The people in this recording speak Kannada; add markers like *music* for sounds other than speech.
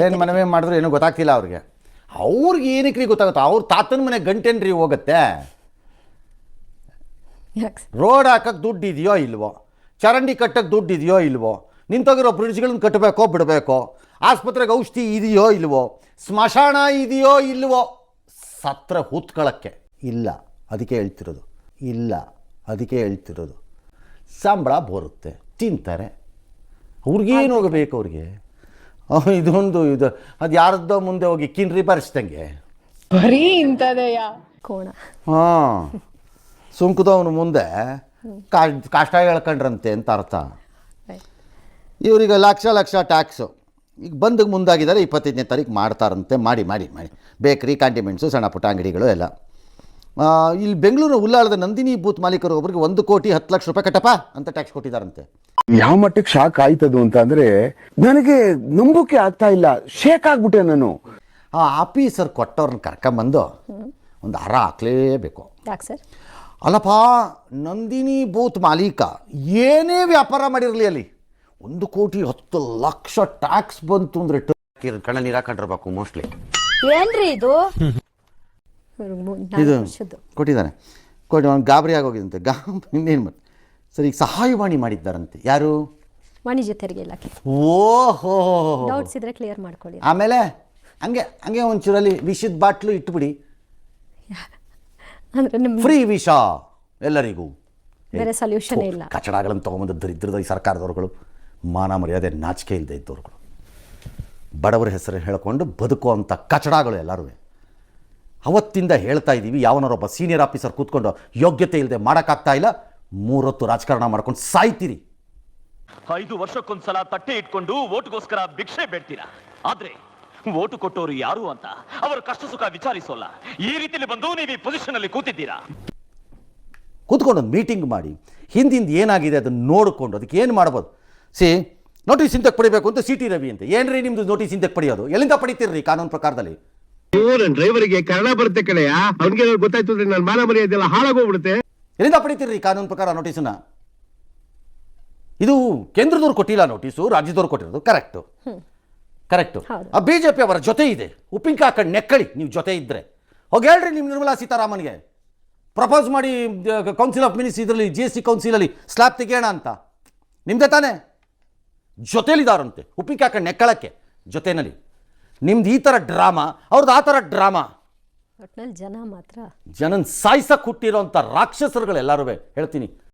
ಏನು ಮನವಿ ಮಾಡಿದ್ರು ಏನೂ ಗೊತ್ತಾಗ್ತಿಲ್ಲ ಅವ್ರಿಗೆ. ಅವ್ರಿಗೆ ಏನಕ್ಕೆ ರೀ ಗೊತ್ತಾಗುತ್ತೆ? ಅವ್ರ ತಾತನ ಮನೆ ಗಂಟೆನ್ರಿ ಹೋಗುತ್ತೆ. ಯಾಕೆ ಸರ್? ರೋಡ್ ಹಾಕಕ್ಕೆ ದುಡ್ಡು ಇದೆಯೋ ಇಲ್ವೋ? ಚರಂಡಿ ಕಟ್ಟಕ್ಕೆ ದುಡ್ಡು ಇದೆಯೋ ಇಲ್ವೋ? ನಿಂತೋಗಿರೋ ಬ್ರಿಡ್ಜ್ಗಳನ್ನ ಕಟ್ಟಬೇಕೋ ಬಿಡಬೇಕೋ? ಆಸ್ಪತ್ರೆಗೆ ಔಷಧಿ ಇದೆಯೋ ಇಲ್ವೋ? ಸ್ಮಶಾನ ಇದೆಯೋ ಇಲ್ವೋ? ಸತ್ರ ಹೂತ್ಕೊಳ್ಳೋಕ್ಕೆ ಇಲ್ಲ ಅದಕ್ಕೆ ಹೇಳ್ತಿರೋದು. ಇಲ್ಲ ಅದಕ್ಕೆ ಹೇಳ್ತಿರೋದು. ಸಂಬಳ ಬರುತ್ತೆ. ತಿಂತಾರೆ. ಅವ್ರಿಗೇನು ಹೋಗಬೇಕು ಅವ್ರಿಗೆ? ಇದೊಂದು ಇದು. ಅದು ಯಾರದ್ದೋ ಮುಂದೆ ಹೋಗಿ ಕಿನ್ರಿ ಬರ್ಸ್ದಂಗೆ ಬರೀ ಇಂಥದಯ್ಯ ಕೋಣ. ಹಾಂ. ಸುಂಕದವನು ಮುಂದೆ. ಕಾ ಕಷ್ಟ ಹೇಳ್ಕೊಂಡ್ರಂತೆ ಅಂತ ಅರ್ಥ. ಇವರಿಗೆ ಲಕ್ಷ ಲಕ್ಷ ಟ್ಯಾಕ್ಸು ಈಗ ಬಂದಾಗ ಮುಂದಾಗಿದ್ದಾರೆ ಇಪ್ಪತ್ತೈದನೇ ತಾರೀಕು ಮಾಡ್ತಾರಂತೆ. ಮಾಡಿ ಮಾಡಿ ಮಾಡಿ. ಬೇಕ್ರಿ ಕಾಂಟಿಮೆಂಟ್ಸು ಸಣ್ಣ ಪುಟ್ಟ ಅಂಗಡಿಗಳು ಎಲ್ಲ. ಇಲ್ಲಿ ಬೆಂಗಳೂರು ಉಲ್ಲಾಳದ ನಂದಿನಿ ಬೂತ್ ಮಾಲೀಕರು ಒಬ್ಬರಿಗೆ ಒಂದು ಕೋಟಿ ಹತ್ತು ಲಕ್ಷ ರೂಪಾಯಿ ಕಟ್ಟಪ್ಪ ಅಂತ ಟ್ಯಾಕ್ಸ್ ಕೊಟ್ಟಿದ್ದಾರಂತೆ. ಯಾವ ಮಟ್ಟಕ್ಕೆ ಶಾಕ್ ಆಯ್ತದು ಅಂತ ಅಂದ್ರೆ ನನಗೆ ನಂಬೋಕೆ ಆಗ್ತಾ ಇಲ್ಲ ಶೇಕ್ ಆಗ್ಬಿಟ್ಟೆ ನಾನು. ಆ ಆಫೀಸರ್ ಕೊಟ್ಟವ್ರನ್ನ ಕರ್ಕೊಂಬಂದು ಒಂದು ಅರ ಹಾಕ್ಲೇಬೇಕು. ಯಾಕೆ ಸರ್? ಅಲ್ಲಪ್ಪ ನಂದಿನಿ ಬೂತ್ ಮಾಲೀಕ ಏನೇ ವ್ಯಾಪಾರ ಮಾಡಿರಲಿ ಅಲ್ಲಿ. ಒಂದು ಕೋಟಿ ಹತ್ತು ಲಕ್ಷ ಟ್ಯಾಕ್ಸ್ ಬಂತು ಅಂದ್ರೆ ಕಣ್ಣ ನೀರು ಹಾಕೊಂಡಿರ್ಬೇಕು ಮೋಸ್ಟ್ಲಿ. ಏನ್ರಿ ಇದು? ಇದು ಕೊಟ್ಟಿದ್ದಾನೆ. ಕೊಟ್ಟು ಅವ್ನು ಗಾಬರಿ ಆಗೋಗಿದಂತೆ ಗಾ ಇನ್ನೇನು ಮತ್ತೆ ಸರ್ ಈಗ ಸಹಾಯವಾಣಿ ಮಾಡಿದ್ದಾರಂತೆ. ಯಾರು? ವಾಣಿಜ್ಯ ತೆರಿಗೆ ಇಲಾಖೆ. ಓಹೋ! ಡೌಟ್ಸ್ ಇದ್ರೆ ಕ್ಲಿಯರ್ ಮಾಡ್ಕೊಳ್ಳಿ. ಆಮೇಲೆ ಹಂಗೆ ಹಂಗೆ ಒಂಚೂರಲ್ಲಿ ವಿಷದ ಬಾಟ್ಲು ಇಟ್ಬಿಡಿ. *laughs* ಅಂದ್ರೆ ನಿಮ್ಮ ಫ್ರೀ ವಿಷ ಎಲ್ಲರಿಗೂ. ಬೇರೆ ಸೊಲ್ಯೂಷನ್ ಇಲ್ಲ. ಕಚಡಗಳನ್ನು ತೊಗೊಂಬಂದು ದರಿದ್ರದ ಈ ಸರ್ಕಾರದವ್ರುಗಳು ಮಾನ ಮರ್ಯಾದೆ ನಾಚಿಕೆ ಇಲ್ಲದೆ ಇದ್ದವ್ರುಗಳು. ಬಡವರ ಹೆಸರು ಹೇಳ್ಕೊಂಡು ಬದುಕುವಂಥ ಕಚಡಗಳು ಎಲ್ಲರೂ ಅವತ್ತಿಂದ ಹೇಳ್ತಾ ಇದ್ದೀವಿ ಯಾವನಾರೊಬ್ಬ ಸೀನಿಯರ್ ಆಫೀಸರ್ ಕೂತ್ಕೊಂಡು ಯೋಗ್ಯತೆ ಇಲ್ಲದೆ ಮಾಡೋಕ್ಕಾಗ್ತಾ ಇಲ್ಲ ಮೂರೊತ್ತು ರಾಜಕಾರಣ ಮಾಡ್ಕೊಂಡು ಸಾಯ್ತೀರಿ. ಐದು ವರ್ಷಕ್ಕೊಂದ್ಸಲ ತಟ್ಟೆ ಇಟ್ಕೊಂಡು ಓಟ್ಗೋಸ್ಕರ ಭಿಕ್ಷೆ ಬೇಡ್ತೀರಾ? ಆದ್ರೆ ಓಟು ಕೊಟ್ಟವರು ಯಾರು ಅಂತ ಅವರ ಕಷ್ಟ ಸುಖ ವಿಚಾರಿಸೋಲ್ಲ. ಈ ರೀತಿಯಲ್ಲಿ ಬಂದು ನೀವು ಈ ಪೊಸಿಷನ್ ಅಲ್ಲಿ ಕೂತಿದ್ದೀರಾ? ಕೂತ್ಕೊಂಡು ಒಂದು ಮೀಟಿಂಗ್ ಮಾಡಿ ಹಿಂದಿಂದ ಏನಾಗಿದೆ ಅದನ್ನು ನೋಡಿಕೊಂಡು ಅದಕ್ಕೆ ಏನು ಮಾಡ್ಬೋದು? ಸಿ ನೋಟಿಸ್ ಹಿಂದಕ್ಕೆ ಪಡಿಬೇಕು ಅಂತ ಸಿ ಟಿ ರವಿ ಅಂತ. ಏನ್ರಿ ನಿಮ್ಮದು ನೋಟಿಸ್ ಹಿಂದಕ್ಕೆ ಪಡೆಯೋದು? ಎಲ್ಲಿಂದ ಪಡಿತೀರಿ ಕಾನೂನು ಪ್ರಕಾರದಲ್ಲಿ? ನನ್ನ ಡ್ರೈವರ್ಗೆ ಕನ್ನಡ ಬರುತ್ತೆ ಕಡೆಯ ಅವ್ನಿಗೆ ಗೊತ್ತಾಯ್ತು ಅಂದ್ರೆ ನನ್ನ ಮಾನ ಮರ್ಯಾದೆಲ್ಲ ಹಾಳಾಗೋಗ್ಬಿಡುತ್ತೆ ಎಲ್ಲಿಂದ ಪಡಿತೀರಿ ಕಾನೂನು ಪ್ರಕಾರ ನೋಟಿಸನ್ನ ಇದು ಕೇಂದ್ರದವ್ರು ಕೊಟ್ಟಿಲ್ಲ ನೋಟಿಸು ರಾಜ್ಯದವ್ರು ಕೊಟ್ಟಿರೋದು ಕರೆಕ್ಟ್ ಕರೆಕ್ಟ್ ಆ ಬಿ ಜೆ ಪಿ ಅವರ ಜೊತೆ ಇದೆ. ಉಪ್ಪಿನಕಾಯಿ ಹಾಕೊಂಡು ನೆಕ್ಕಳಿ ನೀವು ಜೊತೆ ಇದ್ರೆ. ಹೋಗಿ ಹೇಳ್ರಿ ನಿಮ್ಮ ನಿರ್ಮಲಾ ಸೀತಾರಾಮನ್ಗೆ. ಪ್ರಪೋಸ್ ಮಾಡಿ ಕೌನ್ಸಿಲ್ ಆಫ್ ಮಿನಿಸ್ ಇದರಲ್ಲಿ ಜಿ ಎಸ್ ಟಿ ಕೌನ್ಸಿಲಲ್ಲಿ ಸ್ಲ್ಯಾಬ್ ತೆಗೆಯೋಣ ಅಂತ. ನಿಮ್ಮದೇ ತಾನೇ? ಜೊತೇಲಿದ್ದಾರಂತೆ ಉಪ್ಪಿನಕಾಯಿ ಹಾಕೊಂಡು ನೆಕ್ಕಳಕ್ಕೆ ಜೊತೆಯಲ್ಲಿ ನಿಮ್ದು ಈ ಥರ ಡ್ರಾಮಾ ಅವ್ರದ್ದು ಆ ಥರ ಡ್ರಾಮಾ. ಒಟ್ನಲ್ಲಿ ಜನ ಮಾತ್ರ. ಜನನ್ ಸಾಯಿಸಕ್ಕೆ ಹುಟ್ಟಿರೋಂಥ ರಾಕ್ಷಸರುಗಳೆಲ್ಲರೂ ಹೇಳ್ತೀನಿ.